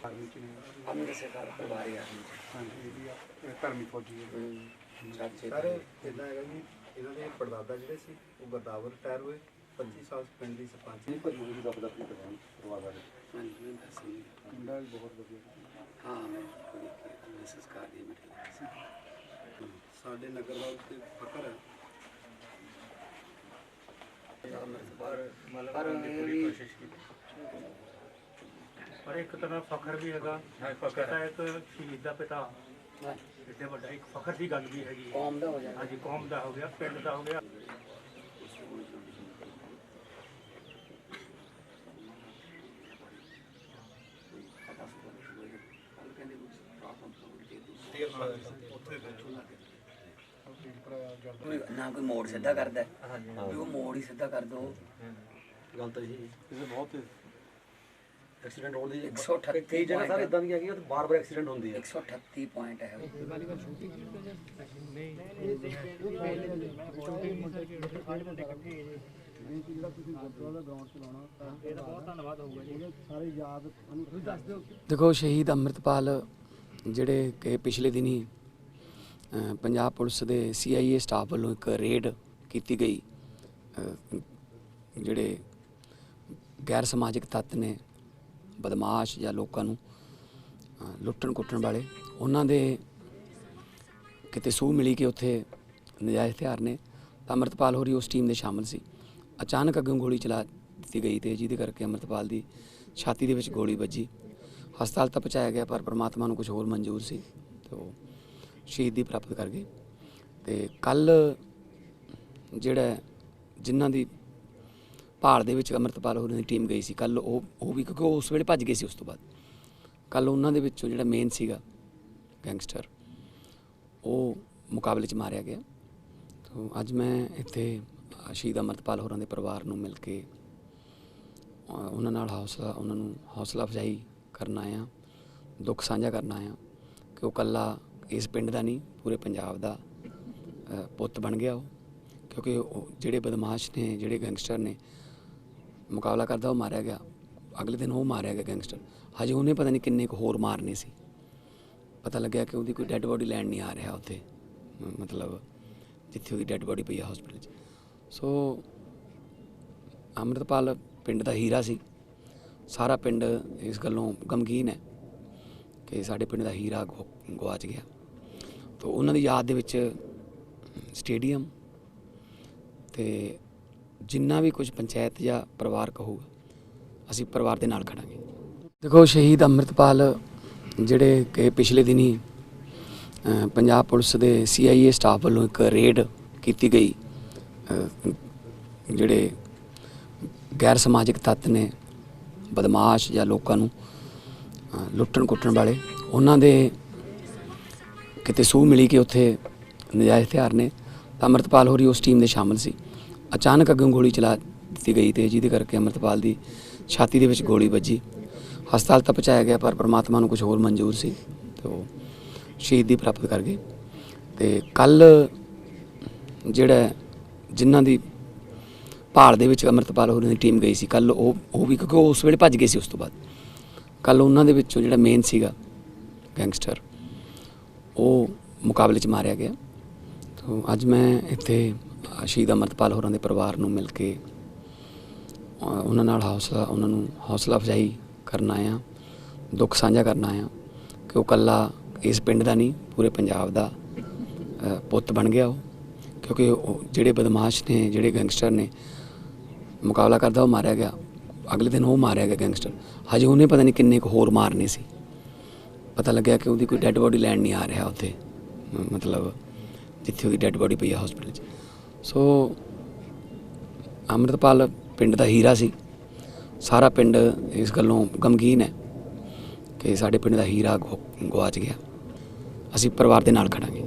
Army ਚ ਨੇ ਅੰਮ੍ਰਿਤ ਸਰਕਾਰ ਪਰਿਵਾਰ ਆ ਹਾਂਜੀ ਇਹ ਵੀ ਆ ਇਹ ਧਰਮੀ ਫੌਜੀ ਸਰ ਇਦਾਂ ਹੈਗਾ ਜੀ ਇਹਨਾਂ ਦੇ ਪੜਦਾਦਾ ਜਿਹੜੇ ਸੀ ਉਹ ਗਰਦਾਵਰ ਰਿਟਾਇਰ ਹੋਏ 25 ਸਾਲ ਪਿੰਡ ਦੀ ਸਰਪੰਚ ਨਹੀਂ ਨਹੀਂ ਰੱਬ ਦਾ ਪਰਿਵਾਰ ਦਾ। ਹਾਂਜੀ ਦੱਸ ਨਹੀਂ ਵੀ ਬਹੁਤ ਵਧੀਆ। ਹਾਂ ਮੈਂ ਕੋਈ ਸੰਸਕਾਰ ਦੀ ਮਿੱਟੀ ਸਾਡੇ ਨਗਰ ਦਾ ਤੇ ਫਕਰ ਹੈ। ਪਰ ਇਹ ਵੀ ਪਰ ਇੱਕ ਤਰ੍ਹਾਂ ਫਖਰ ਵੀ ਹੈਗਾ ਫਖਰ ਤਾਂ ਇੱਕ ਸ਼ਹੀਦ ਦਾ ਪਿਤਾ। ਇੱਡੇ ਵੱਡਾ ਇੱਕ ਫਖਰ ਦੀ ਗੱਲ ਵੀ ਹੈਗੀ। ਹੈ। ਕੌਮ ਦਾ ਹੋ ਜਾਣਾ ਹਾਂਜੀ ਕੌਮ ਦਾ ਹੋ ਗਿਆ ਪਿੰਡ ਦਾ ਹੋ ਗਿਆ। ਕੋਈ ਨਾ ਕੋਈ ਮੋੜ ਸਿੱਧਾ ਕਰਦਾ। ਹੈ। ਵੀ ਉਹ ਮੋੜ ਹੀ ਸਿੱਧਾ ਕਰ ਦੋ। ਗੱਲ ਤਾਂ ਇਹੀ ਇਹ ਬਹੁਤ ਐਕਸੀਡੈਂਟ ਹੋਣ ਦੀ 138 ਕਈ ਜਗ੍ਹਾ ਸਾਰੇ ਇਦਾਂ ਦੀਆਂ ਹੈਗੀਆਂ ਬਾਰ ਬਾਰ ਐਕਸੀਡੈਂਟ ਹੁੰਦੀ ਹੈ। 138 ਪੁਆਇੰਟ ਹੈ। ਉਹ। ਦੇਖੋ ਸ਼ਹੀਦ ਅੰਮ੍ਰਿਤਪਾਲ ਜਿਹੜੇ ਕਿ ਪਿਛਲੇ ਦਿਨੀ ਪੰਜਾਬ ਪੁਲਿਸ ਦੇ ਸੀਆਈਏ ਸਟਾਫ ਵੱਲੋਂ ਇੱਕ ਰੇਡ ਕੀਤੀ ਗਈ। ਜਿਹੜੇ ਗੈਰ ਸਮਾਜਿਕ ਤੱਤ ਨੇ ਬਦਮਾਸ਼ ਜਾਂ ਲੋਕਾਂ ਨੂੰ ਲੁੱਟਣ ਕੁੱਟਣ ਵਾਲੇ, ਉਹਨਾਂ ਦੇ ਕਿਤੇ ਸੂਹ ਮਿਲੀ ਕਿ ਉੱਥੇ ਨਜਾਇਜ਼ ਹਥਿਆਰ ਨੇ ਤਾਂ ਅੰਮ੍ਰਿਤਪਾਲ ਹੋਰੀ ਉਸ ਟੀਮ ਦੇ ਸ਼ਾਮਲ ਸੀ। ਅਚਾਨਕ ਅੱਗੋਂ ਗੋਲੀ ਚਲਾ ਦਿੱਤੀ ਗਈ ਤੇ ਜਿਹਦੇ ਕਰਕੇ ਅੰਮ੍ਰਿਤਪਾਲ ਦੀ ਛਾਤੀ ਦੇ ਵਿੱਚ ਗੋਲੀ ਵੱਜੀ। ਹਸਪਤਾਲ ਤਾਂ ਪਹੁੰਚਾਇਆ ਗਿਆ ਪਰ ਪ੍ਰਮਾਤਮਾ ਨੂੰ ਕੁਝ ਹੋਰ ਮਨਜ਼ੂਰ ਸੀ ਤੇ ਉਹ ਸ਼ਹੀਦੀ ਪ੍ਰਾਪਤ ਕਰ ਗਏ। ਤੇ ਕੱਲ ਜਿਹੜਾ ਜਿਨ੍ਹਾਂ ਦੀ ਭਾਲ ਦੇ ਵਿੱਚ ਅੰਮ੍ਰਿਤਪਾਲ ਹੋਰਾਂ ਦੀ ਟੀਮ ਗਈ ਸੀ। ਕੱਲ ਉਹ ਉਹ ਵੀ ਕਿਉਂਕਿ ਉਹ ਉਸ ਵੇਲੇ ਭੱਜ ਗਏ ਸੀ ਉਸ ਤੋਂ ਬਾਅਦ। ਕੱਲ ਉਹਨਾਂ ਦੇ ਵਿੱਚੋਂ ਜਿਹੜਾ ਮੇਨ ਸੀਗਾ ਗੈਂਗਸਟਰ ਉਹ ਮੁਕਾਬਲੇ 'ਚ ਮਾਰਿਆ ਗਿਆ। ਤੋਂ ਅੱਜ ਮੈਂ ਇੱਥੇ ਸ਼ਹੀਦ ਅਮਰਤਪਾਲ ਹੋਰਾਂ ਦੇ ਪਰਿਵਾਰ ਨੂੰ ਮਿਲ ਕੇ ਉਹਨਾਂ ਨਾਲ ਹੌਸਲਾ, ਉਹਨਾਂ ਨੂੰ ਹੌਸਲਾ ਅਫਜ਼ਾਈ ਕਰਨ ਆਇਆ, ਦੁੱਖ ਸਾਂਝਾ ਕਰਨ ਆਇਆ ਕਿ ਉਹ ਕੱਲਾ ਇਸ ਪਿੰਡ ਦਾ ਨਹੀਂ, ਪੂਰੇ ਪੰਜਾਬ ਦਾ ਪੁੱਤ ਬਣ ਗਿਆ ਉਹ। ਕਿਉਂਕਿ ਉਹ ਜਿਹੜੇ ਬਦਮਾਸ਼ ਨੇ, ਜਿਹੜੇ ਗੈਂਗਸਟਰ ਨੇ ਮੁਕਾਬਲਾ ਕਰਦਾ, ਉਹ ਮਾਰਿਆ ਗਿਆ। ਅਗਲੇ ਦਿਨ ਉਹ ਮਾਰਿਆ ਗਿਆ ਗੈਂਗਸਟਰ। ਹਜੇ ਉਹਨੇ ਪਤਾ ਨਹੀਂ ਕਿੰਨੇ ਕੁ ਹੋਰ ਮਾਰਨੇ ਸੀ। ਪਤਾ ਲੱਗਿਆ ਕਿ ਉਹਦੀ ਕੋਈ ਡੈੱਡ ਬੋਡੀ ਲੈਣ ਨਹੀਂ ਆ ਰਿਹਾ ਉੱਥੇ। ਮਤਲਬ ਜਿੱਥੇ ਉਹਦੀ ਡੈੱਡ ਬੋਡੀ ਪਈ ਆ ਹਸਪੀਟਲ 'ਚ। ਸੋ ਅੰਮ੍ਰਿਤਪਾਲ ਪਿੰਡ ਦਾ ਹੀਰਾ ਸੀ। ਸਾਰਾ ਪਿੰਡ ਇਸ ਗੱਲੋਂ ਗਮਗੀਨ ਹੈ ਕਿ ਸਾਡੇ ਪਿੰਡ ਦਾ ਹੀਰਾ ਗੁ- ਗੁਆਚ ਗਿਆ। ਤੋ ਉਹਨਾਂ ਦੀ ਯਾਦ ਦੇ ਵਿੱਚ ਸਟੇਡੀਅਮ ਤੇ ਜਿੰਨਾ ਵੀ ਕੁਝ ਪੰਚਾਇਤ ਜਾਂ ਪਰਿਵਾਰ ਕਹੂਗਾ ਅਸੀਂ ਪਰਿਵਾਰ ਦੇ ਨਾਲ ਖੜਾਂਗੇ। ਦੇਖੋ, ਸ਼ਹੀਦ ਅੰਮ੍ਰਿਤਪਾਲ ਜਿਹੜੇ ਕਿ ਪਿਛਲੇ ਦਿਨੀ ਪੰਜਾਬ ਪੁਲਿਸ ਦੇ ਸੀਆਈਏ ਸਟਾਫ ਵੱਲੋਂ ਇੱਕ ਰੇਡ ਕੀਤੀ ਗਈ। ਜਿਹੜੇ ਗੈਰ ਸਮਾਜਿਕ ਤੱਤ ਨੇ, ਬਦਮਾਸ਼ ਜਾਂ ਲੋਕਾਂ ਨੂੰ ਲੁੱਟਣ ਕੁੱਟਣ ਵਾਲੇ, ਉਹਨਾਂ ਦੇ ਕਿਤੇ ਸੂਹ ਮਿਲੀ ਕਿ ਉੱਥੇ ਨਜਾਇਜ਼ ਹਥਿਆਰ ਨੇ, ਤਾਂ ਅੰਮ੍ਰਿਤਪਾਲ ਹੋਰੀ ਉਸ ਟੀਮ ਦੇ ਸ਼ਾਮਲ ਸੀ। ਅਚਾਨਕ ਅੱਗੋਂ ਗੋਲੀ ਚਲਾ ਦਿੱਤੀ ਗਈ ਤੇ ਜਿਹਦੇ ਕਰਕੇ ਅੰਮ੍ਰਿਤਪਾਲ ਦੀ ਛਾਤੀ ਦੇ ਵਿੱਚ ਗੋਲੀ ਵੱਜੀ। ਹਸਪਤਾਲ ਤੱਕ ਪਹੁੰਚਾਇਆ ਗਿਆ, ਪਰ ਪ੍ਰਮਾਤਮਾ ਨੂੰ ਕੁਝ ਹੋਰ ਮਨਜ਼ੂਰ ਸੀ ਤੇ ਉਹ ਸ਼ਹੀਦੀ ਪ੍ਰਾਪਤ ਕਰ ਗਏ। ਤੇ ਕੱਲ ਜਿਹੜਾ ਜਿਨ੍ਹਾਂ ਦੀ ਭਾਲ ਦੇ ਵਿੱਚ ਅੰਮ੍ਰਿਤਪਾਲ ਹੋਰਾਂ ਦੀ ਟੀਮ ਗਈ ਸੀ ਕੱਲ ਉਹ ਉਹ ਵੀ ਕਿਉਂਕਿ ਉਹ ਉਸ ਵੇਲੇ ਭੱਜ ਗਏ ਸੀ ਉਸ ਤੋਂ ਬਾਅਦ। ਕੱਲ ਉਹਨਾਂ ਦੇ ਵਿੱਚੋਂ ਜਿਹੜਾ ਮੇਨ ਸੀਗਾ ਗੈਂਗਸਟਰ ਉਹ ਮੁਕਾਬਲੇ 'ਚ ਮਾਰਿਆ ਗਿਆ। ਤੋਂ ਅੱਜ ਮੈਂ ਇੱਥੇ ਸ਼ਹੀਦ ਅਮਰਤਪਾਲ ਹੋਰਾਂ ਦੇ ਪਰਿਵਾਰ ਨੂੰ ਮਿਲ ਕੇ ਉਹਨਾਂ ਨਾਲ ਹੌਸਲਾ, ਉਹਨਾਂ ਨੂੰ ਹੌਸਲਾ ਅਫਜ਼ਾਈ ਕਰਨ ਆਇਆ, ਦੁੱਖ ਸਾਂਝਾ ਕਰਨ ਆਇਆ ਕਿ ਉਹ ਕੱਲਾ ਇਸ ਪਿੰਡ ਦਾ ਨਹੀਂ, ਪੂਰੇ ਪੰਜਾਬ ਦਾ ਪੁੱਤ ਬਣ ਗਿਆ ਉਹ। ਕਿਉਂਕਿ ਉਹ ਜਿਹੜੇ ਬਦਮਾਸ਼ ਨੇ, ਜਿਹੜੇ ਗੈਂਗਸਟਰ ਨੇ, ਮੁਕਾਬਲਾ ਕਰਦਾ ਉਹ ਮਾਰਿਆ ਗਿਆ। ਅਗਲੇ ਦਿਨ ਉਹ ਮਾਰਿਆ ਗਿਆ ਗੈਂਗਸਟਰ। ਹਜੇ ਉਹਨੇ ਪਤਾ ਨਹੀਂ ਕਿੰਨੇ ਕੁ ਹੋਰ ਮਾਰਨੇ ਸੀ। ਪਤਾ ਲੱਗਿਆ ਕਿ ਉਹਦੀ ਕੋਈ ਡੈੱਡ ਬੋਡੀ ਲੈਣ ਨਹੀਂ ਆ ਰਿਹਾ ਉੱਥੇ ਮਤਲਬ ਜਿੱਥੇ ਉਹਦੀ ਡੈੱਡ ਬੋਡੀ ਪਈ ਆ ਹਸਪੀਟਲ 'ਚ। ਸੋ ਅੰਮ੍ਰਿਤਪਾਲ ਪਿੰਡ ਦਾ ਹੀਰਾ ਸੀ। ਸਾਰਾ ਪਿੰਡ ਇਸ ਗੱਲੋਂ ਗਮਗੀਨ ਹੈ ਕਿ ਸਾਡੇ ਪਿੰਡ ਦਾ ਹੀਰਾ ਗੁ- ਗੁਆਚ ਗਿਆ। ਅਸੀਂ ਪਰਿਵਾਰ ਦੇ ਨਾਲ ਖੜਾਂਗੇ।